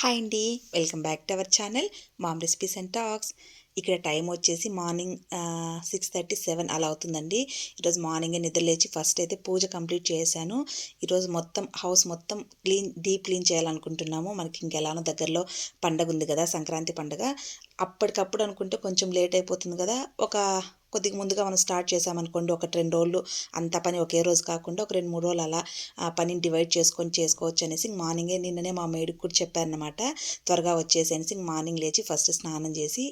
Hi అండి welcome back to our channel mom recipes and talks. ఇక్కడ time వచ్చేసి morning six thirty seven అలా అవుతుందండి. ఈరోజు మార్నింగ్ నిద్ర లేచి ఫస్ట్ అయితే పూజ కంప్లీట్ చేశాను. ఈరోజు మొత్తం హౌస్ మొత్తం క్లీన్ డీప్ క్లీన్ చేయాలనుకుంటున్నాము. మనకి ఇంకెలానో దగ్గరలో పండగ ఉంది కదా సంక్రాంతి పండగ. అప్పటికప్పుడు అనుకుంటే కొంచెం లేట్ అయిపోతుంది కదా. ఒక కొద్దిగా ముందుగా మనం స్టార్ట్ చేసామనుకోండి ఒక రెండు రోజులు అంత పని ఒకే రోజు కాకుండా ఒక రెండు మూడు రోజులు అలా పనిని డివైడ్ చేసుకొని చేసుకోవచ్చు అనేసి మార్నింగే నిన్ననే మా మేడికి కూడా చెప్పారనమాట త్వరగా వచ్చేసి అనేసి మార్నింగ్ లేచి ఫస్ట్ స్నానం చేసి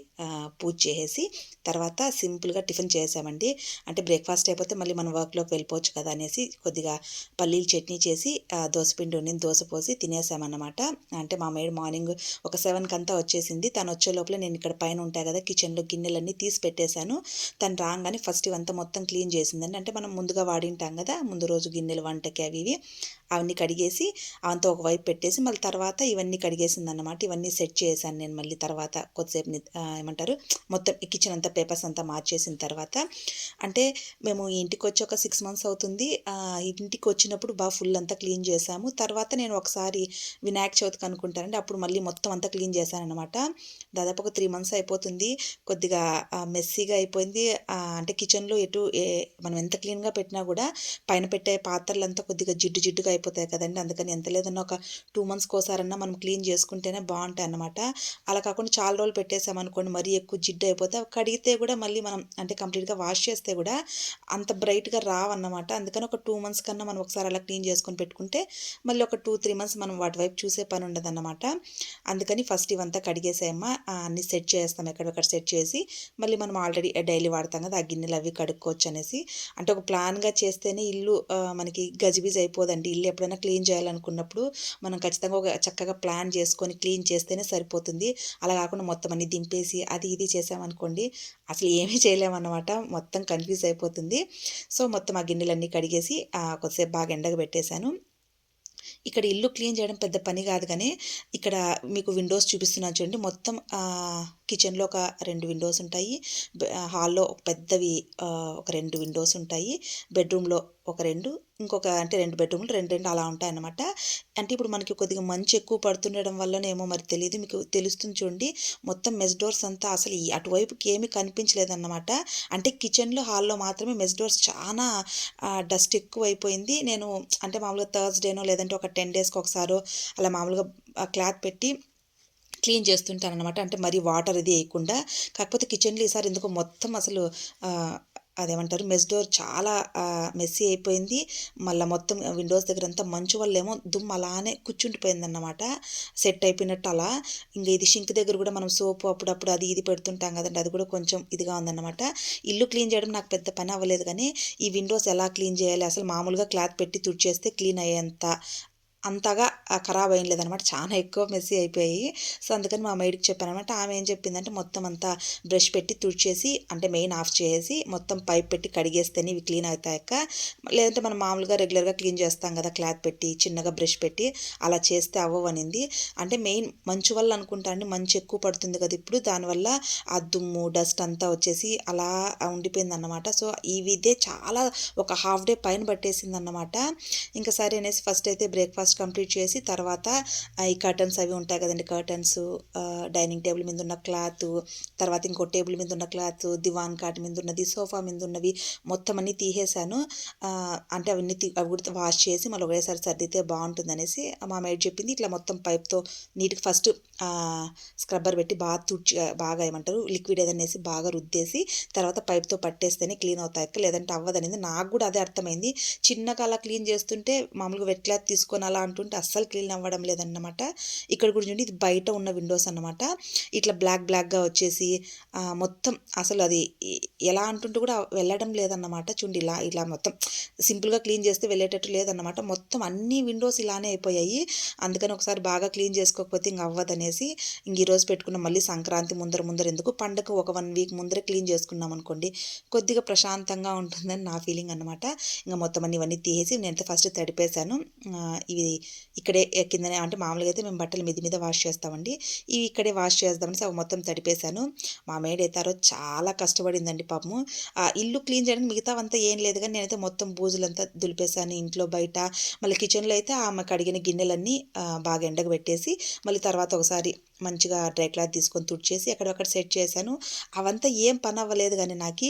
పూజ చేసేసి తర్వాత సింపుల్గా టిఫిన్ చేసామండి. అంటే బ్రేక్ఫాస్ట్ అయిపోతే మళ్ళీ మనం వర్క్లోకి వెళ్ళిపోవచ్చు కదా అనేసి కొద్దిగా పల్లీలు చట్నీ చేసి దోశపిండి ఉండి దోశ పోసి తినేసామన్నమాట. అంటే మా మేడ్ మార్నింగ్ ఒక సెవెన్కి అంతా వచ్చేసింది. తను వచ్చే లోపల నేను ఇక్కడ పైన ఉంటాయి కదా కిచెన్లో గిన్నెలన్నీ తీసి పెట్టేశాను. తను రాగానే ఫస్ట్ ఇవంతా మొత్తం క్లీన్ చేసిందండి. అంటే మనం ముందుగా వాడింటాం కదా ముందు రోజు గిన్నెలు వంటకి అవి ఇవి. అవన్నీ కడిగేసి అవంతా ఒకవైపు పెట్టేసి మళ్ళీ తర్వాత ఇవన్నీ కడిగేసింది అన్నమాట ఇవన్నీ సెట్ చేశాను నేను మళ్ళీ తర్వాత కొద్దిసేపు ఏమంటారు? మొత్తం కిచెన్ అంతా పేపర్స్ అంతా మార్చేసిన తర్వాత అంటే మేము ఇంటికి వచ్చి ఒక సిక్స్ మంత్స్ అవుతుంది. ఇంటికి వచ్చినప్పుడు బాగా ఫుల్ అంతా క్లీన్ చేసాము తర్వాత నేను ఒకసారి వినాయక చవితికి అనుకుంటానండి. అప్పుడు మళ్ళీ మొత్తం అంతా క్లీన్ చేశానమాట దాదాపు ఒక త్రీ మంత్స్ అయిపోతుంది. కొద్దిగా మెస్సీగా అయిపోయింది. అంటే కిచెన్లో ఎటు మనం ఎంత క్లీన్గా పెట్టినా కూడా పైన పెట్టే పాత్రలంతా కొద్దిగా జిడ్డు జిడ్డుగా అయిపోతాయి కదండి. అందుకని ఎంత లేదన్నా ఒక టూ మంత్స్కి ఒకసారన్నా మనం క్లీన్ చేసుకుంటేనే బాగుంటాయి అన్నమాట అలా కాకుండా చాలా రోజులు పెట్టేసామనుకోండి మరీ ఎక్కువ జిడ్డు అయిపోతే కడిగితే కూడా మళ్ళీ మనం అంటే కంప్లీట్గా వాష్ చేస్తే కూడా అంత బ్రైట్గా రావన్నమాట. అందుకని ఒక టూ మంత్స్ కన్నా మనం ఒకసారి అలా క్లీన్ చేసుకొని పెట్టుకుంటే మళ్ళీ ఒక టూ త్రీ మంత్స్ మనం వాటి వైపు చూసే పని ఉండదన్నమాట. అందుకని ఫస్ట్ ఇవంతా కడిగేసాయమ్మా. అన్ని సెట్ చేస్తాం ఎక్కడెక్కడ సెట్ చేసి మళ్ళీ మనం ఆల్రెడీ డైలీ వాడతాం కదా ఆ గిన్నెలు అవి కడుక్కోవచ్చు అనేసి. అంటే ఒక ప్లాన్గా చేస్తేనే ఇల్లు మనకి గజిబిజ్ అయిపోదండి ఇల్లు ఎప్పుడైనా క్లీన్ చేయాలనుకున్నప్పుడు మనం ఖచ్చితంగా ఒక చక్కగా ప్లాన్ చేసుకొని క్లీన్ చేస్తేనే సరిపోతుంది. అలా కాకుండా మొత్తం అన్ని దింపేసి అది ఇది చేసామనుకోండి అసలు ఏమీ చేయలేమన్నమాట. మొత్తం కన్ఫ్యూజ్ అయిపోతుంది. సో మొత్తం ఆ గిన్నెలన్నీ కడిగేసి కొద్దిసేపు బాగా ఎండగా పెట్టేశాను. ఇక్కడ ఇల్లు క్లీన్ చేయడం పెద్ద పని కాదు కానీ ఇక్కడ మీకు విండోస్ చూపిస్తున్నాను చూడండి. మొత్తం కిచెన్లో ఒక రెండు విండోస్ ఉంటాయి. హాల్లో ఒక పెద్దవి ఒక రెండు విండోస్ ఉంటాయి. బెడ్రూమ్లో ఒక రెండు ఇంకొక అంటే రెండు బెడ్రూమ్లు రెండు రెండు అలా ఉంటాయి అన్నమాట అంటే ఇప్పుడు మనకి కొద్దిగా మంచి ఎక్కువ పడుతుండడం వల్లనేమో మరి తెలియదు మీకు తెలుస్తుంది చూడండి. మొత్తం మెస్ డోర్స్ అంతా అసలు అటువైపుకి ఏమీ కనిపించలేదన్నమాట. అంటే కిచెన్లో హాల్లో మాత్రమే మెస్ డోర్స్ చాలా డస్ట్ ఎక్కువ అయిపోయింది నేను అంటే మామూలుగా థర్స్డేనో లేదంటే ఒక టెన్ డేస్కి ఒకసారో అలా మామూలుగా క్లాత్ పెట్టి క్లీన్ చేస్తుంటాను అనమాట అంటే మరి వాటర్ ఇది వేయకుండా. కాకపోతే కిచెన్లో ఈసారి ఎందుకో మొత్తం అసలు అదేమంటారు మెస్ డోర్ చాలా మెస్సీ అయిపోయింది. మళ్ళీ మొత్తం విండోస్ దగ్గర అంతా మంచు వల్ల ఏమో దుమ్ము అలానే కూర్చుండిపోయిందన్నమాట. సెట్ అయిపోయినట్టు అలా. ఇంకా ఇది షింక్ దగ్గర కూడా మనం సోపు అప్పుడప్పుడు అది ఇది పెడుతుంటాం కదండి. అది కూడా కొంచెం ఇదిగా ఉందన్నమాట. ఇల్లు క్లీన్ చేయడం నాకు పెద్ద పని అవ్వలేదు కానీ ఈ విండోస్ ఎలా క్లీన్ చేయాలి? అసలు మామూలుగా క్లాత్ పెట్టి తుడిచేస్తే క్లీన్ అయ్యేంత అంతగా ఖరాబ్ అయ్యం లేదనమాట. చాలా ఎక్కువ మెస్సీ అయిపోయాయి. సో అందుకని మా మేడికి చెప్పాను అనమాట ఆమె ఏం చెప్పిందంటే మొత్తం అంతా బ్రష్ పెట్టి తుడిచేసి అంటే మెయిన్ ఆఫ్ చేసి మొత్తం పైప్ పెట్టి కడిగేస్తేనే ఇవి క్లీన్ అవుతాయక లేదంటే మనం మామూలుగా రెగ్యులర్గా క్లీన్ చేస్తాం కదా క్లాత్ పెట్టి చిన్నగా బ్రష్ పెట్టి అలా చేస్తే అవ్వవనింది. అంటే మెయిన్ మంచు వల్ల అనుకుంటా అండి మంచు ఎక్కువ పడుతుంది కదా ఇప్పుడు. దానివల్ల ఆ దుమ్ము డస్ట్ అంతా వచ్చేసి అలా ఉండిపోయింది అన్నమాట సో ఇవిదే చాలా ఒక హాఫ్ డే పైన పట్టేసింది అన్నమాట ఇంకా సరే అనేసి ఫస్ట్ అయితే బ్రేక్ఫాస్ట్ ఫస్ట్ కంప్లీట్ చేసి తర్వాత ఈ కర్టన్స్ అవి ఉంటాయి కదండి కర్టన్స్ డైనింగ్ టేబుల్ మీద ఉన్న క్లాత్ తర్వాత ఇంకో టేబుల్ మీద ఉన్న క్లాత్ దివాన్ కాట్ మీద ఉన్నది సోఫా మీద ఉన్నవి మొత్తం అన్నీ తీసేసాను. అంటే అవన్నీ అవి కూడా వాష్ చేసి మళ్ళీ ఒకటేసారి సర్దితే బాగుంటుంది అనేసి మా మేడ్ చెప్పింది. ఇట్లా మొత్తం పైప్తో నీట్గా ఫస్ట్ స్క్రబ్బర్ పెట్టి బాగా తుడిచి బాగా ఏమంటారు లిక్విడ్ ఏదనేసి వేసి బాగా రుద్దేసి తర్వాత పైప్తో పట్టేస్తేనే క్లీన్ అవుతాయి లేదంటే అవ్వదనేది నాకు కూడా అదే అర్థమైంది. చిన్నగా అలా క్లీన్ చేస్తుంటే మామూలుగా వెట్ క్లాత్ తీసుకొని అలా అంటుంటే అస్సలు క్లీన్ అవ్వడం లేదన్నమాట. ఇక్కడ కూడా చూడండి ఇది బయట ఉన్న విండోస్ అనమాట ఇట్లా బ్లాక్ బ్లాక్గా వచ్చేసి మొత్తం అసలు అది ఎలా అంటుంటే కూడా వెళ్ళడం లేదన్నమాట. చూడండి ఇలా ఇలా మొత్తం సింపుల్గా క్లీన్ చేస్తే వెళ్ళేటట్టు లేదన్నమాట. మొత్తం అన్ని విండోస్ ఇలానే అయిపోయాయి. అందుకని ఒకసారి బాగా క్లీన్ చేసుకోకపోతే ఇంక అవ్వదనేసి ఇంక ఈరోజు పెట్టుకున్న మళ్ళీ సంక్రాంతి ముందర ముందర ఎందుకు పండుగ ఒక వన్ వీక్ ముందర క్లీన్ చేసుకున్నాం అనుకోండి కొద్దిగా ప్రశాంతంగా ఉంటుందని నా ఫీలింగ్ అనమాట ఇంకా మొత్తం అన్ని ఇవన్నీ తీసేసి నేను ఫస్ట్ తడిపేశాను. ఇవి ఇక్కడే కిందనే అంటే మామూలుగా అయితే మేము బట్టలు మిది మీద వాష్ చేస్తామండి. ఇవి ఇక్కడే వాష్ చేద్దామని అవి మొత్తం తడిపేశాను. మా మేడ్ అవుతారో చాలా కష్టపడిందండి పాపము. ఆ ఇల్లు క్లీన్ చేయడానికి మిగతా అంతా ఏం లేదు కానీ నేనైతే మొత్తం బూజులంతా దులిపేశాను ఇంట్లో బయట. మళ్ళీ కిచెన్లో అయితే ఆమె కడిగిన గిన్నెలన్నీ బాగా ఎండకు పెట్టేసి మళ్ళీ తర్వాత ఒకసారి మంచిగా డ్రై క్లాత్ తీసుకొని తుడిచేసి అక్కడక్కడ సెట్ చేశాను. అవంతా ఏం పని అవ్వలేదు కానీ నాకు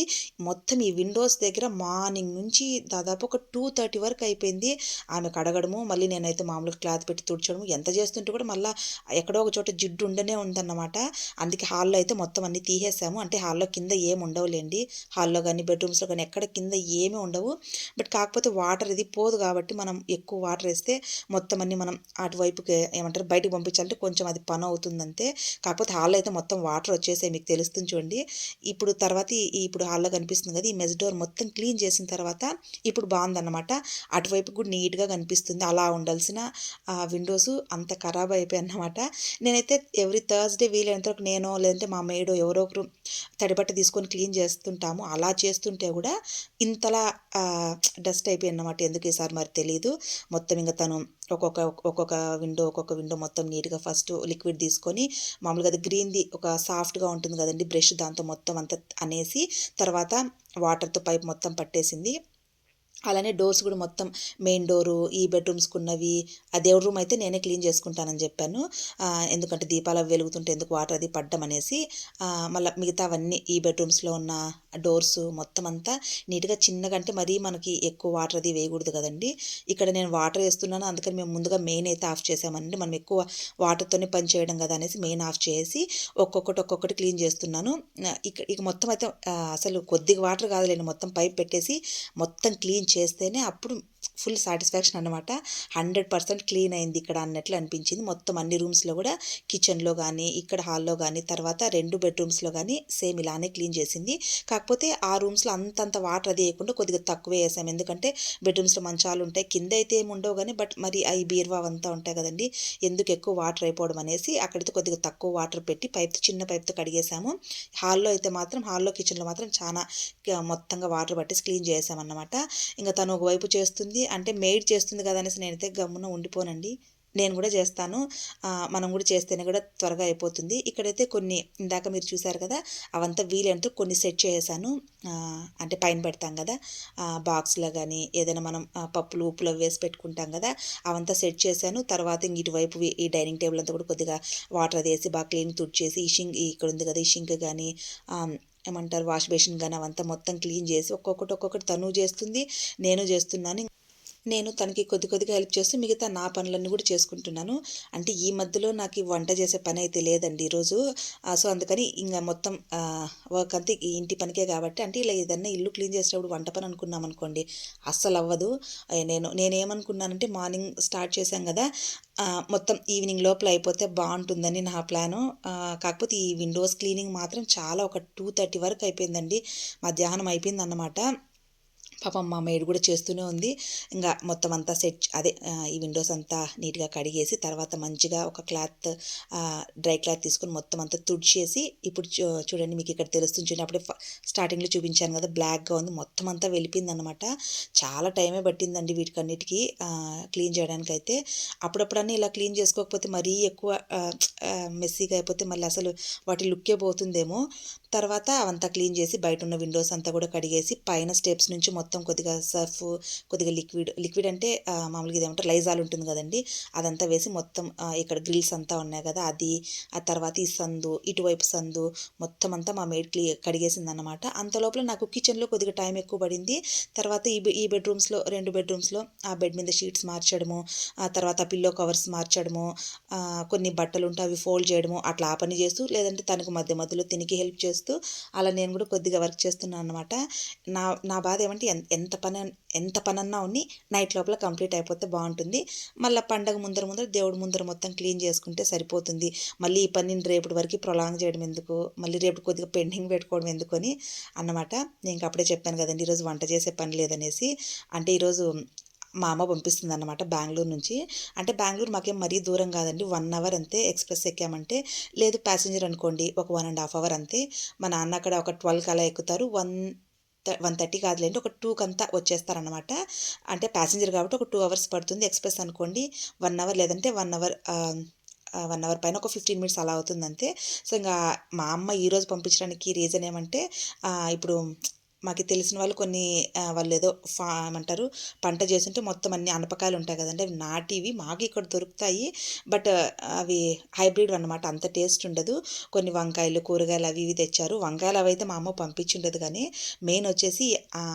మొత్తం ఈ విండోస్ దగ్గర మార్నింగ్ నుంచి దాదాపు ఒక టూ థర్టీ వరకు అయిపోయింది. ఆమె కడగడము మళ్ళీ నేను నేనైతే మామూలుగా క్లాత్ పెట్టి తుడిచడం ఎంత చేస్తుంటే కూడా మళ్ళీ ఎక్కడో ఒక చోట జిడ్డు ఉండనే ఉందన్నమాట. అందుకే హాల్లో అయితే మొత్తం అన్ని తీసేసాము. అంటే హాల్లో కింద ఏమి ఉండవులేండి. హాల్లో కానీ బెడ్రూమ్స్లో కానీ ఎక్కడ కింద ఏమీ ఉండవు. బట్ కాకపోతే వాటర్ ఇది పోదు కాబట్టి మనం ఎక్కువ వాటర్ వేస్తే మొత్తం అన్ని మనం అటువైపుకి ఏమంటారు బయటకు పంపించాలంటే కొంచెం అది పని అవుతుందంతే. కాకపోతే హాల్లో అయితే మొత్తం వాటర్ వచ్చేసాయి మీకు తెలుస్తుంది చూడండి. ఇప్పుడు తర్వాత ఇప్పుడు హాల్లో కనిపిస్తుంది కదా ఈ మెజ్ డోర్ మొత్తం క్లీన్ చేసిన తర్వాత ఇప్పుడు బాగుందన్నమాట. అటువైపు కూడా నీట్గా కనిపిస్తుంది. అలా ఉండాల్సిన ఆ విండోస్ అంత ఖరాబ్ అయిపోయాయి అన్నమాట. నేనైతే ఎవ్రీ థర్స్డే వీలైనంతవరకు నేను లేదంటే మా మేడో ఎవరో ఒకరు తడిబట్ట తీసుకొని క్లీన్ చేస్తుంటాము. అలా చేస్తుంటే కూడా ఇంతలా డస్ట్ అయిపోయి అన్నమాట. ఎందుకు ఈసారి మరి తెలియదు మొత్తం ఇంకా తను ఒక్కొక్క ఒక్కొక్క విండో ఒక్కొక్క విండో మొత్తం నీట్గా ఫస్ట్ లిక్విడ్ తీసుకొని మామూలుగా అది గ్రీన్ది ఒక సాఫ్ట్గా ఉంటుంది కదండి బ్రష్ దాంతో మొత్తం అంత అనేసి తర్వాత వాటర్తో పైప్ మొత్తం పట్టేసింది. అలానే డోర్స్ కూడా మొత్తం మెయిన్ డోరు ఈ బెడ్రూమ్స్కి ఉన్నవి ఆ దేవుడి రూమ్ అయితే నేనే క్లీన్ చేసుకుంటానని చెప్పాను. ఎందుకంటే దీపాలు అవి వెలుగుతుంటే ఎందుకు వాటర్ అది పడ్డం అనేసి మళ్ళీ మిగతావన్నీ ఈ బెడ్రూమ్స్లో ఉన్న డోర్స్ మొత్తం అంతా నీట్గా చిన్నగా అంటే మరీ మనకి ఎక్కువ వాటర్ అది వేయకూడదు కదండి. ఇక్కడ నేను వాటర్ వేస్తున్నాను అందుకని మేము ముందుగా మెయిన్ అయితే ఆఫ్ చేసామండి. మనం ఎక్కువ వాటర్తోనే పని చేయడం కదా అనేసి మెయిన్ ఆఫ్ చేసి ఒక్కొక్కటి ఒక్కొక్కటి క్లీన్ చేస్తున్నాను. ఇక ఇక మొత్తం అయితే అసలు కొద్దిగా వాటర్ కాదులేండి మొత్తం పైప్ పెట్టేసి మొత్తం క్లీన్ చేస్తేనే అప్పుడు ఫుల్ సాటిస్ఫాక్షన్ అనమాట హండ్రెడ్ పర్సెంట్ క్లీన్ అయింది ఇక్కడ అన్నట్లు అనిపించింది. మొత్తం అన్ని రూమ్స్లో కూడా కిచెన్లో కానీ ఇక్కడ హాల్లో కానీ తర్వాత రెండు బెడ్రూమ్స్లో కానీ సేమ్ ఇలానే క్లీన్ చేసింది. కాకపోతే ఆ రూమ్స్లో అంతంత వాటర్ అది వేయకుండా కొద్దిగా తక్కువ వేసాం. ఎందుకంటే బెడ్రూమ్స్లో మంచాలు ఉంటాయి. కింద అయితే ఏమి ఉండవు కానీ బట్ మరి అవి బీరువా అంతా ఉంటాయి కదండి ఎందుకు ఎక్కువ వాటర్ అయిపోవడం అనేసి అక్కడైతే కొద్దిగా తక్కువ వాటర్ పెట్టి పైప్తో చిన్న పైప్తో కడిగేసాము. హాల్లో అయితే మాత్రం హాల్లో కిచెన్లో మాత్రం చాలా మొత్తంగా వాటర్ పట్టేసి క్లీన్ చేసామన్నమాట. ఇంకా తను ఒకవైపు చేస్తుంది అంటే మెయిడ్ చేస్తుంది కదా అనేసి నేనైతే గమ్మున ఉండిపోనండి. నేను కూడా చేస్తాను. మనం కూడా చేస్తేనే కూడా త్వరగా అయిపోతుంది. ఇక్కడైతే కొన్ని ఇందాక మీరు చూసారు కదా అవంతా వీలైనంత కొన్ని సెట్ చేసాను అంటే పైన పెడతాం కదా బాక్స్లో కానీ ఏదైనా మనం పప్పులు ఉప్పులు వేసి పెట్టుకుంటాం కదా అవంతా సెట్ చేశాను. తర్వాత ఇంక ఇటువైపు ఈ- ఈ డైనింగ్ టేబుల్ అంతా కూడా కొద్దిగా వాటర్ అది వేసి బాగా క్లీన్ తుడిచేసి ఈ షింక్ ఇక్కడ ఉంది కదా ఈ షింక్ కానీ ఏమంటారు వాష్ బేసిన్ కానీ అవంతా మొత్తం క్లీన్ చేసి ఒక్కొక్కటి ఒక్కొక్కటి తను చేస్తుంది నేను చేస్తున్నాను. నేను తనకి కొద్ది కొద్దిగా హెల్ప్ చేస్తూ మిగతా నా పనులన్నీ కూడా చేసుకుంటున్నాను. అంటే ఈ మధ్యలో నాకు ఈ వంట చేసే పని అయితే లేదండి ఈరోజు. సో అందుకని ఇంకా మొత్తం వర్క్ అంతా ఈ ఇంటి పనికే కాబట్టి అంటే ఇలా ఏదన్నా ఇల్లు క్లీన్ చేసేటప్పుడు వంట పని అనుకున్నాం అనుకోండి అస్సలు అవ్వదు. నేను నేనేమనుకున్నానంటే మార్నింగ్ స్టార్ట్ చేశాం కదా మొత్తం ఈవినింగ్ లోపల అయిపోతే బాగుంటుందని నా ప్లాను. కాకపోతే ఈ విండోస్ క్లీనింగ్ మాత్రం చాలా ఒక టూ థర్టీ వరకు అయిపోయిందండి. మధ్యాహ్నం అయిపోయింది అన్నమాట పాపం మా మేడ్ కూడా చేస్తూనే ఉంది. ఇంకా మొత్తం అంతా సెట్ అదే ఈ విండోస్ అంతా నీట్గా కడిగేసి తర్వాత మంచిగా ఒక క్లాత్ డ్రై క్లాత్ తీసుకొని మొత్తం అంతా తుడిచేసి ఇప్పుడు చూ- చూడండి మీకు ఇక్కడ తెలుస్తుంది చూడండి. అప్పుడే స్టార్టింగ్లో చూపించాను కదా బ్లాక్గా ఉంది. మొత్తం అంతా వెళ్ళిపోయింది అనమాట చాలా టైమే పట్టిందండి వీటికన్నిటికీ క్లీన్ చేయడానికి అయితే అప్పుడప్పుడన్నీ ఇలా క్లీన్ చేసుకోకపోతే మరీ ఎక్కువ మెస్సీగా అయిపోతే మళ్ళీ అసలు వాటి లుక్కే పోతుందేమో. తర్వాత అవంతా క్లీన్ చేసి బయట ఉన్న విండోస్ అంతా కూడా కడిగేసి పైన స్టెప్స్ నుంచి మొత్తం మొత్తం కొద్దిగా సర్ఫ్ కొద్దిగా లిక్విడ్ లిక్విడ్ అంటే మామూలుగా ఇదేమంటారు లైజాల్ ఉంటుంది కదండి. అదంతా వేసి మొత్తం ఇక్కడ గ్రిల్స్ అంతా ఉన్నాయి కదా అది ఆ తర్వాత ఈ సందు ఇటువైపు సందు మొత్తం అంతా మా మేడ్ క్లీ కడిగేసింది అనమాట అంత లోపల నాకు కిచెన్లో కొద్దిగా టైం ఎక్కువ పడింది. తర్వాత ఈ ఈ బెడ్రూమ్స్లో రెండు బెడ్రూమ్స్లో ఆ బెడ్ మీద షీట్స్ మార్చడము ఆ తర్వాత పిల్లో కవర్స్ మార్చడము కొన్ని బట్టలు ఉంటే అవి ఫోల్డ్ చేయడము అట్లా ఆ పని చేస్తూ లేదంటే తనకు మధ్య మధ్యలో తినికి హెల్ప్ చేస్తూ అలా నేను కూడా కొద్దిగా వర్క్ చేస్తున్నాను అనమాట నా నా బాధ ఏమంటే ఎంత పని ఎంత పనన్నా ఉన్ని నైట్ లోపల కంప్లీట్ అయిపోతే బాగుంటుంది. మళ్ళీ పండగ ముందర ముందర దేవుడు ముందర మొత్తం క్లీన్ చేసుకుంటే సరిపోతుంది. మళ్ళీ ఈ పనిని రేపటి వరకు ప్రొలాంగ్ చేయడం ఎందుకు? మళ్ళీ రేపు కొద్దిగా పెండింగ్ పెట్టుకోవడం ఎందుకు అని అన్నమాట. నేను అప్పుడే చెప్పాను కదండి ఈరోజు వంట చేసే పని లేదనేసి. అంటే ఈరోజు మా అమ్మ పంపిస్తుంది అన్నమాట బెంగళూరు నుంచి. అంటే బెంగళూరు మాకేం మరీ దూరం కాదండి వన్ అవర్ అంతే ఎక్స్ప్రెస్ ఎక్కామంటే. లేదు ప్యాసింజర్ అనుకోండి ఒక వన్ అండ్ హాఫ్ అవర్ అంతే. మా నాన్న అక్కడ ఒక ట్వెల్వ్ అలా ఎక్కుతారు. వన్ వన్ థర్టీ కాదులేండి ఒక టూకి అంతా వచ్చేస్తారనమాట అంటే ప్యాసింజర్ కాబట్టి ఒక టూ అవర్స్ పడుతుంది ఎక్స్ప్రెస్ అనుకోండి వన్ అవర్ లేదంటే వన్ అవర్ వన్ అవర్ పైన ఒక ఫిఫ్టీన్ మినిట్స్ అలా అవుతుంది అంతే సో ఇంకా మా అమ్మ ఈరోజు పంపించడానికి రీజన్ ఏమంటే ఇప్పుడు మాకు తెలిసిన వాళ్ళు కొన్ని వాళ్ళు ఏదో ఫా ఏమంటారు పంట చేస్తుంటే మొత్తం అన్ని అనపకాయలు ఉంటాయి కదండి అవి నాటివి మాకు ఇక్కడ దొరుకుతాయి. బట్ అవి హైబ్రిడ్ అనమాట అంత టేస్ట్ ఉండదు. కొన్ని వంకాయలు కూరగాయలు అవి ఇవి తెచ్చారు. వంకాయలు అవి అయితే మా అమ్మ పంపించుండదు కానీ మెయిన్ వచ్చేసి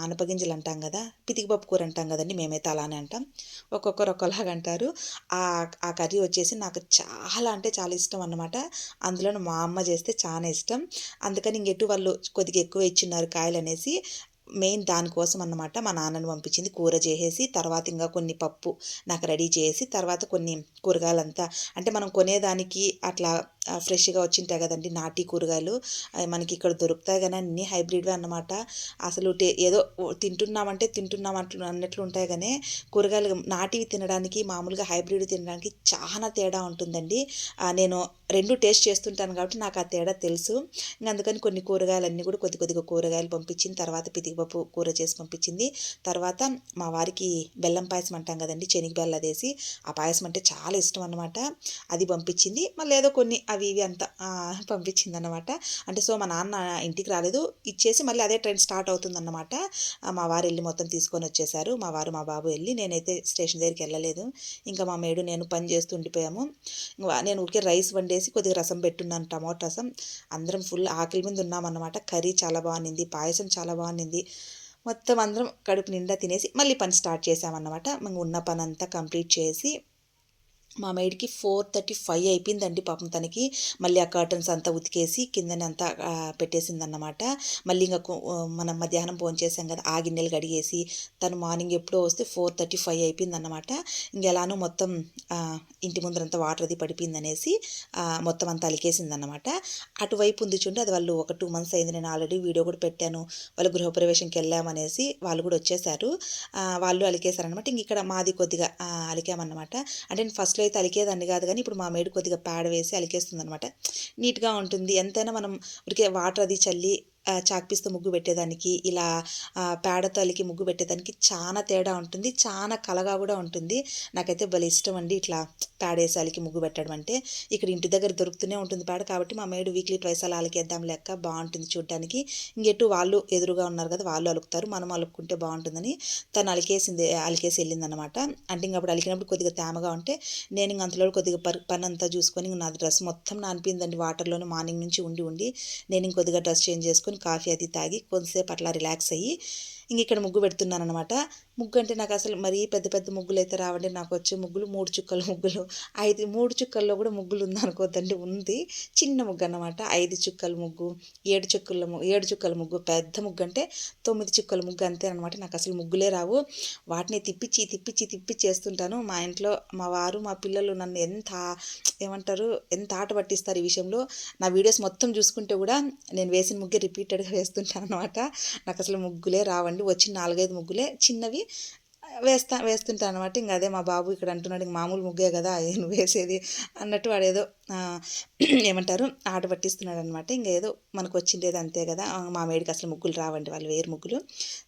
అనపగింజలు అంటాం కదా పితికిపప్పు కూర అంటాం కదండి మేమైతే అలానే అంటాం. ఒక్కొక్కరు ఒక్కలాగా అంటారు. ఆ ఆ కర్రీ వచ్చేసి నాకు చాలా అంటే చాలా ఇష్టం అనమాట అందులో మా అమ్మ చేస్తే చాలా ఇష్టం. అందుకని ఇంకెటు వాళ్ళు కొద్దిగా ఎక్కువ ఇచ్చిన్నారు కాయలు అనేసి మెయిన్ దానికోసం అన్నమాట మా నాన్నని పంపించింది. కూర చేసేసి తర్వాత ఇంకా కొన్ని పప్పు నాకు రెడీ చేసి తర్వాత కొన్ని కూరగాయలంతా. అంటే మనం కొనేదానికి అట్లా ఫ్రెష్గా వచ్చింటాయి కదండి నాటి కూరగాయలు. మనకి ఇక్కడ దొరుకుతాయి కానీ అన్ని హైబ్రిడ్గా అన్నమాట. అసలు ఏదో తింటున్నామంటే తింటున్నాం అట్లు అన్నట్లు ఉంటాయి కానీ కూరగాయలు నాటివి తినడానికి మామూలుగా హైబ్రిడ్ తినడానికి చాలా తేడా ఉంటుందండి. నేను రెండు టేస్ట్ చేస్తుంటాను కాబట్టి నాకు ఆ తేడా తెలుసు. అందుకని కొన్ని కూరగాయలన్నీ కూడా కొద్ది కొద్దిగా కూరగాయలు పంపించింది తర్వాత పితికిపప్పు కూర చేసి పంపించింది. తర్వాత మా వారికి బెల్లం పాయసం అంటాం కదండి శనగ బెల్లదేసి ఆ పాయసం అంటే చాలా ఇష్టం అనమాట అది పంపించింది. మళ్ళీ ఏదో కొన్ని అవి ఇవి అంతా పంపించింది అనమాట అంటే సో మా నాన్న ఇంటికి రాలేదు. ఇచ్చేసి మళ్ళీ అదే ట్రైన్ స్టార్ట్ అవుతుందన్నమాట. మా వారు వెళ్ళి మొత్తం తీసుకొని వచ్చేసారు. మా వారు మా బాబు వెళ్ళి నేనైతే స్టేషన్ దగ్గరికి వెళ్ళలేదు. ఇంకా మా మేడు నేను పని చేస్తూ ఉండిపోయాము. నేను ఊరికే రైస్ వండేసి కొద్దిగా రసం పెట్టున్నాను టమాటో రసం. అందరం ఫుల్ ఆకలి మీద ఉన్నామన్నమాట. కర్రీ చాలా బాగుంది పాయసం చాలా బాగుంది మొత్తం అందరం కడుపు నిండా తినేసి మళ్ళీ పని స్టార్ట్ చేసామన్నమాట మేము ఉన్న పని అంతా కంప్లీట్ చేసి మా మేడికి ఫోర్ థర్టీ ఫైవ్ అయిపోయిందండి పాపం తనకి. మళ్ళీ ఆ కర్టన్స్ అంతా ఉతికేసి కిందని అంతా పెట్టేసిందన్నమాట. మళ్ళీ ఇంకా మనం మధ్యాహ్నం ఫోన్ చేసాం కదా ఆ గిన్నెలు కడిగేసి తను మార్నింగ్ ఎప్పుడో వస్తే ఫోర్ థర్టీ ఫైవ్ అయిపోయిందన్నమాట. ఇంకెలానో మొత్తం ఇంటి ముందరంతా వాటర్ అది పడిపోయిందనేసి మొత్తం అంతా అలికేసిందన్నమాట. అటువైపు ఉంది చూడండి అది వాళ్ళు ఒక టూ మంత్స్ అయింది నేను ఆల్రెడీ వీడియో కూడా పెట్టాను. వాళ్ళు గృహప్రవేశంకి వెళ్ళామనేసి వాళ్ళు కూడా వచ్చేసారు. వాళ్ళు అలికేశారనమాట ఇంక ఇక్కడ మాది కొద్దిగా అలికామన్నమాట. అంటే నేను ఫస్ట్లో అయితే అలికేదాన్ని కాదు కానీ ఇప్పుడు మా మేడు కొద్దిగా ప్యాడ్ వేసి అలికేస్తుంది అనమాట నీట్గా ఉంటుంది. ఎంతైనా మనం ఉడికే వాటర్ అది చల్లి చాక్పీస్తో ముగ్గు పెట్టేదానికి ఇలా పేడతో అలికి ముగ్గు పెట్టేదానికి చాలా తేడా ఉంటుంది చాలా కలగా కూడా ఉంటుంది. నాకైతే భలే ఇష్టం అండి ఇట్లా పేడేసి అలికి ముగ్గు పెట్టడం అంటే. ఇక్కడ ఇంటి దగ్గర దొరుకుతూనే ఉంటుంది పేడ కాబట్టి మా మేడు వీక్లీ ట్వైస్ అలా అలికేద్దాం లెక్క బాగుంటుంది చూడడానికి. ఇంకెటు వాళ్ళు ఎదురుగా ఉన్నారు కదా వాళ్ళు అలుకుతారు మనం అలుక్కుంటే బాగుంటుందని. తను అలికేసింది అలికేసి వెళ్ళిందనమాట అంటే ఇంకప్పుడు అలికినప్పుడు కొద్దిగా తేమగా ఉంటే నేను ఇంక అంతలో కొద్దిగా పని అంతా చూసుకొని నా డ్రెస్ మొత్తం నానిపోయిందండి వాటర్లోనే మార్నింగ్ నుంచి ఉండి ఉండి. నేను ఇంకొద్దిగా డ్రెస్ చేంజ్ చేసుకొని చేసుకొని కాఫీ అది తాగి కొంతసేపు అట్లా రిలాక్స్ అయ్యి ఇంక ఇక్కడ ముగ్గు పెడుతున్నాను అనమాట ముగ్గు అంటే నాకు అసలు మరీ పెద్ద పెద్ద ముగ్గులు అయితే రావండి. నాకు వచ్చే ముగ్గులు మూడు చుక్కల ముగ్గులు. ఐదు మూడు చుక్కల్లో కూడా ముగ్గులు ఉందనుకోద్దండి ఉంది. చిన్న ముగ్గు అనమాట ఐదు చుక్కల ముగ్గు ఏడు చుక్కల ఏడు చుక్కల ముగ్గు. పెద్ద ముగ్గు అంటే తొమ్మిది చుక్కల ముగ్గు అంతే అనమాట నాకు అసలు ముగ్గులే రావు. వాటిని తిప్పించి తిప్పించి తిప్పి చేస్తుంటాను. మా ఇంట్లో మా వారు మా పిల్లలు నన్ను ఎంత ఏమంటారు ఎంత ఆట పట్టిస్తారు ఈ విషయంలో. నా వీడియోస్ మొత్తం చూసుకుంటే కూడా నేను వేసిన ముగ్గే రిపీటెడ్గా వేస్తుంటాను అనమాట నాకు అసలు ముగ్గులే రావండి. వచ్చిన నాలుగైదు ముగ్గులే. చిన్నవి వేస్తా వేస్తుంటాను అనమాట ఇంకా అదే మా బాబు ఇక్కడ అంటున్నాడు ఇంక మామూలు ముగ్గే కదా నువ్వు వేసేది? అన్నట్టు వాడు ఏదో ఏమంటారు ఆట పట్టిస్తున్నాడు అనమాట ఇంకా ఏదో మనకు వచ్చిండేది అంతే కదా. మామేడికి అసలు ముగ్గులు రావండి వాళ్ళు వేరు ముగ్గులు.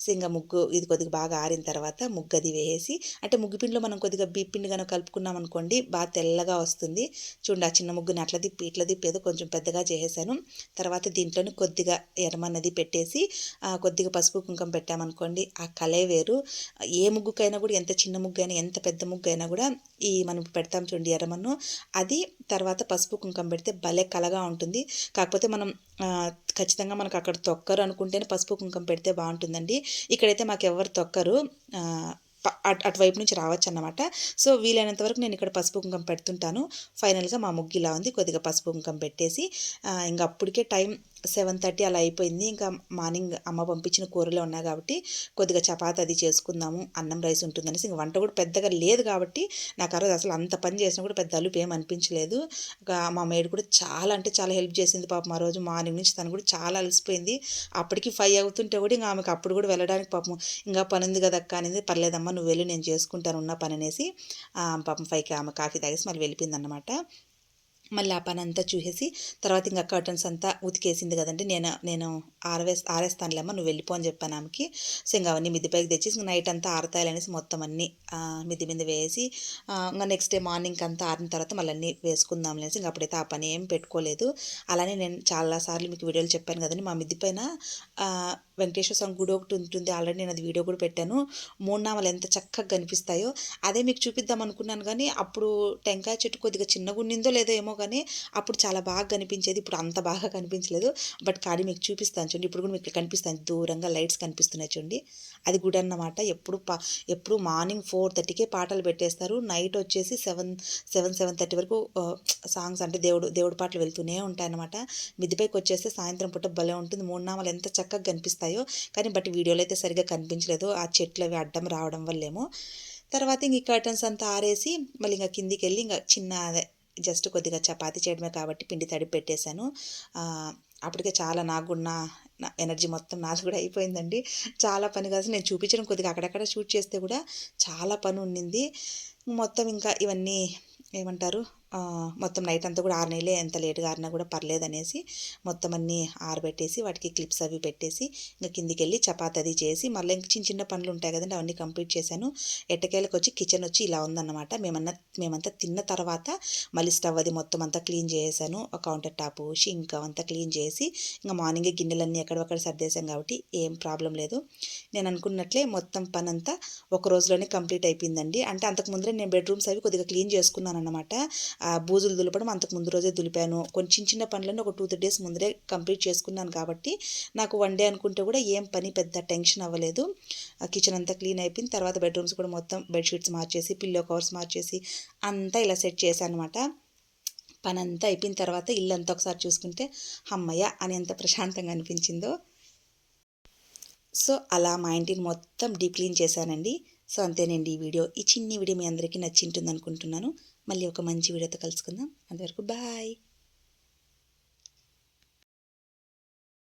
సో ఇంకా ముగ్గు ఇది కొద్దిగా బాగా ఆరిన తర్వాత ముగ్గు అది వేసి అంటే ముగ్గు పిండిలో మనం కొద్దిగా బీ పిండి కనుక కలుపుకున్నాం అనుకోండి బాగా తెల్లగా వస్తుంది. చూడండి ఆ చిన్న ముగ్గుని అట్లా దిప్పి ఇట్లా దిప్పి ఏదో కొంచెం పెద్దగా చేసేసాను. తర్వాత దీంట్లోనే కొద్దిగా ఎర్రమన్నది పెట్టేసి కొద్దిగా పసుపు కుంకం పెట్టామనుకోండి ఆ కలే వేరు. ఏ ముగ్గుకైనా కూడా ఎంత చిన్న ముగ్గు అయినా ఎంత పెద్ద ముగ్గు అయినా కూడా ఈ మనం పెడతాం చూడండి ఎర్రమన్ను. అది తర్వాత పసుపు కుంకం పెడితే భలే కలగా ఉంటుంది. కాకపోతే మనం ఖచ్చితంగా మనకు అక్కడ తొక్కరు అనుకుంటేనే పసుపు కుంకం పెడితే బాగుంటుందండి. ఇక్కడైతే మాకు ఎవరు తొక్కరు అటువైపు నుంచి రావచ్చు అన్నమాట సో వీలైనంత వరకు నేను ఇక్కడ పసుపు కుంకం పెడుతుంటాను. ఫైనల్గా మా ముగ్గు ఇలా ఉంది. కొద్దిగా పసుపు కుంకం పెట్టేసి ఇంకా అప్పటికే టైం సెవెన్ థర్టీ అలా అయిపోయింది. ఇంకా మార్నింగ్ అమ్మ పంపించిన కూరలో ఉన్నాయి కాబట్టి కొద్దిగా చపాతి అది చేసుకుందాము అన్నం రైస్ ఉంటుందనేసి ఇంక వంట కూడా పెద్దగా లేదు కాబట్టి నాకు ఆ రోజు అసలు అంత పని చేసినా కూడా పెద్ద అలుపు ఏం అనిపించలేదు. మా మేడ్ కూడా చాలా అంటే చాలా హెల్ప్ చేసింది పాపం ఆ రోజు మార్నింగ్ నుంచి తను కూడా చాలా అలసిపోయింది. అప్పటికి ఫైవ్ అవుతుంటే కూడా ఇంకా ఆమెకు అప్పుడు కూడా వెళ్ళడానికి పాపం ఇంకా పని ఉంది కదా అక్క అనేది. పర్లేదమ్మా నువ్వు వెళ్ళి నేను చేసుకుంటాను ఉన్న పని అనేసి పాపం ఫైవ్కి ఆమె కాఫీ తాగేసి మళ్ళీ వెళ్ళిపోయింది అనమాట మళ్ళీ ఆ పని అంతా చూసేసి తర్వాత ఇంకా కర్టన్స్ అంతా ఉతికేసింది కదండి. నేను నేను ఆరవే ఆరేస్తానులేమ్మా నువ్వు వెళ్ళిపో అని చెప్పాను ఆమెకి. సో ఇంకా అవన్నీ మిద్దిపైకి తెచ్చి ఇంకా నైట్ అంతా ఆరతాయాలనేసి మొత్తం అన్నీ మిద్ది మీద వేసి ఇంకా నెక్స్ట్ డే మార్నింగ్ అంతా ఆరిన తర్వాత మళ్ళీ అన్నీ వేసుకుందాం అనేసి ఇంకా అప్పుడైతే ఆ పని ఏం పెట్టుకోలేదు. అలానే నేను చాలాసార్లు మీకు వీడియోలు చెప్పాను కదండి మా మిద్ది పైన వెంకటేశ్వర స్వామి గుడి ఒకటి ఉంటుంది. ఆల్రెడీ నేను అది వీడియో కూడా పెట్టాను. మూడు నామలు ఎంత చక్కగా కనిపిస్తాయో అదే మీకు చూపిద్దాం అనుకున్నాను కానీ అప్పుడు టెంకాయ చెట్టు కొద్దిగా చిన్నగా ఉన్నిందో లేదో ఏమో కానీ అప్పుడు చాలా బాగా కనిపించేది. ఇప్పుడు అంత బాగా కనిపించలేదు. బట్ కానీ మీకు చూపిస్తాను చూడండి. ఇప్పుడు కూడా మీకు కనిపిస్తాను. దూరంగా లైట్స్ కనిపిస్తున్నాయి చూడండి. అది గుడి అన్నమాట. ఎప్పుడు పా ఎప్పుడు మార్నింగ్ ఫోర్ థర్టీకే పాటలు పెట్టేస్తారు. నైట్ వచ్చేసి సెవెన్ సెవెన్ సెవెన్ థర్టీ వరకు సాంగ్స్ అంటే దేవుడు దేవుడు పాటలు వెళ్తూనే ఉంటాయన్నమాట. మిద్దిపైకి వచ్చేస్తే సాయంత్రం పూట భలే ఉంటుంది. మూడు నామాలు ఎంత చక్కగా కనిపిస్తాయో. కానీ బట్ వీడియోలో అయితే సరిగ్గా కనిపించలేదు. ఆ చెట్లు అవి అడ్డం రావడం వల్లేమో. తర్వాత ఇంక ఈ కర్టన్స్ అంతా ఆరేసి మళ్ళీ ఇంకా కిందికి వెళ్ళి ఇంకా చిన్న అదే జస్ట్ కొద్దిగా చపాతీ చేయడమే కాబట్టి పిండి తడి పెట్టేశాను. అప్పటికే చాలా నాకు నా ఎనర్జీ మొత్తం నాది కూడా అయిపోయిందండి. చాలా పని కాదు నేను చూపించడం కొద్దిగా అక్కడక్కడ షూట్ చేస్తే కూడా చాలా పని ఉండింది. మొత్తం ఇంకా ఇవన్నీ ఏమంటారు మొత్తం నైట్ అంతా కూడా ఆరు ఎంత లేట్గా ఆరినా కూడా పర్లేదు అనేసి మొత్తం అన్నీ ఆరబెట్టేసి వాటికి క్లిప్స్ అవి పెట్టేసి ఇంకా కిందికి వెళ్ళి చపాతీ అది చేసి మళ్ళీ ఇంక చిన్న చిన్న పనులు ఉంటాయి కదండి అవన్నీ కంప్లీట్ చేశాను. ఎట్టకేలకు వచ్చి కిచెన్ వచ్చి ఇలా ఉందన్నమాట. మేమన్నా మేమంతా తిన్న తర్వాత మళ్ళీ స్టవ్ అది మొత్తం అంతా క్లీన్ చేసాను కౌంటర్ టాప్ షింక్ అంతా క్లీన్ చేసి ఇంకా మార్నింగే గిన్నెలన్నీ ఎక్కడొక్కడ సర్దేశాం కాబట్టి ఏం ప్రాబ్లం లేదు. నేను అనుకున్నట్లే మొత్తం పని అంతా ఒక రోజులోనే కంప్లీట్ అయిపోయిందండి. అంటే అంతకు ముందరే నేను బెడ్రూమ్స్ అవి కొద్దిగా క్లీన్ చేసుకున్నాను అనమాట బూజులు దులపడం అంతకు ముందు రోజే దులిపాను. కొన్ని చిన్న చిన్న పనులన్నీ ఒక టూ త్రీ డేస్ ముందరే కంప్లీట్ చేసుకున్నాను కాబట్టి నాకు వన్ డే అనుకుంటే కూడా ఏం పని పెద్ద టెన్షన్ అవ్వలేదు. ఆ కిచెన్ అంతా క్లీన్ అయిపోయిన తర్వాత బెడ్రూమ్స్ కూడా మొత్తం బెడ్షీట్స్ మార్చేసి పిల్లో కవర్స్ మార్చేసి అంతా ఇలా సెట్ చేశాను అనమాట పని అంతా అయిపోయిన తర్వాత ఇల్లు అంతా ఒకసారి చూసుకుంటే అమ్మయ్య అని ఎంత ప్రశాంతంగా అనిపించిందో. సో అలా మా ఇంటిని మొత్తం డీప్ క్లీన్ చేశానండి. సో అంతేనండి ఈ వీడియో. ఈ చిన్ని వీడియో మీ అందరికీ నచ్చింటుంది అనుకుంటున్నాను మళ్ళీ ఒక మంచి వీడియోతో కలుసుకుందాం. అంతవరకు బాయ్.